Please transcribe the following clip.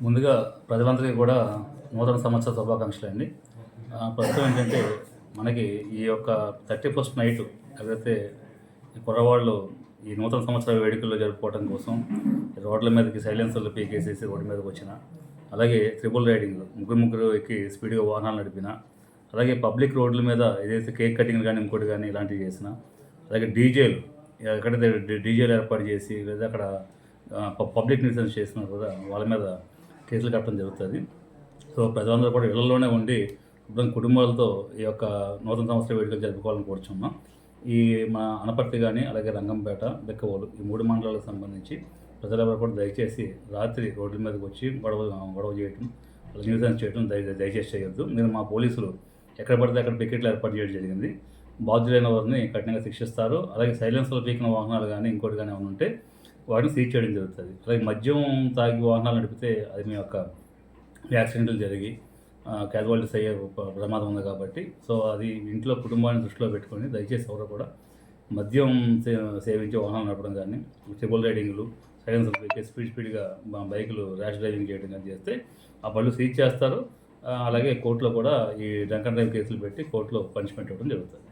ముందుగా ప్రజలందరికీ కూడా నూతన సంవత్సర శుభాకాంక్షలు అండి. ప్రస్తుతం ఏంటంటే మనకి ఈ యొక్క థర్టీ ఫస్ట్ నైట్ ఏదైతే ఈ కుర్రవాళ్ళు ఈ నూతన సంవత్సర వేడుకల్లో జరుపుకోవడం కోసం రోడ్ల మీదకి సైలెన్సర్లు పీకేసేసి రోడ్డు మీదకి వచ్చిన అలాగే ట్రిపుల్ రైడింగ్ ముగ్గురు ముగ్గురు ఎక్కి స్పీడ్గా వాహనాలు నడిపిన అలాగే పబ్లిక్ రోడ్ల మీద ఏదైతే కేక్ కటింగ్ కానీ ఇంకోటి కానీ ఇలాంటివి చేసిన అలాగే డీజేలు ఎక్కడైతే డీజేలు ఏర్పాటు చేసి లేదా అక్కడ పబ్లిక్ న్యూసెన్స్ చేసిన కూడా వాళ్ళ మీద కేసులు కట్టడం జరుగుతుంది. సో ప్రజలందరూ కూడా ఇళ్ళలోనే ఉండి శుభ్రం కుటుంబాలతో ఈ యొక్క నూతన సంవత్సర వేడుకలు జరుపుకోవాలని కోరుచున్నాం. ఈ మా అనపర్తి కానీ అలాగే రంగంపేట బెక్కవోలు ఈ మూడు మండలాలకు సంబంధించి ప్రజలెవరు కూడా దయచేసి రాత్రి రోడ్ల మీదకి వచ్చి గొడవ గొడవ చేయటం న్యూసెన్స్ చేయడం దయ దయచేసి చేయొద్దు. మీరు మా పోలీసులు ఎక్కడ పడితే అక్కడ పికెట్లు ఏర్పాటు చేయడం జరిగింది. బాధ్యులైన వారిని కఠినంగా శిక్షిస్తారు. అలాగే సైలెన్స్లో పీకిన వాహనాలు కానీ ఇంకోటి కానీ ఏమైనా ఉంటే వాటిని సీజ్ చేయడం జరుగుతుంది. అలాగే మద్యం తాగి వాహనాలు నడిపితే అది మీ యొక్క యాక్సిడెంట్లు జరిగి క్యాజువాలిటీస్ అయ్యే ప్రమాదం ఉంది కాబట్టి. సో అది ఇంట్లో కుటుంబాన్ని దృష్టిలో పెట్టుకొని దయచేసి ఎవరు కూడా మద్యం సే- సేవించి వాహనాలు నడపడం కానీ ట్రిపుల్ రైడింగ్లు సైలెన్స్ స్పీడ్ స్పీడ్గా బైకులు ర్యాష్ డ్రైవింగ్ చేయడం కానీ చేస్తే ఆ పళ్ళు సీజ్ చేస్తారు. అలాగే కోర్టులో కూడా ఈ డ్రంక్ అండ్ డ్రైవ్ కేసులు పెట్టి కోర్టులో పనిష్మెంట్ ఇవ్వడం జరుగుతుంది.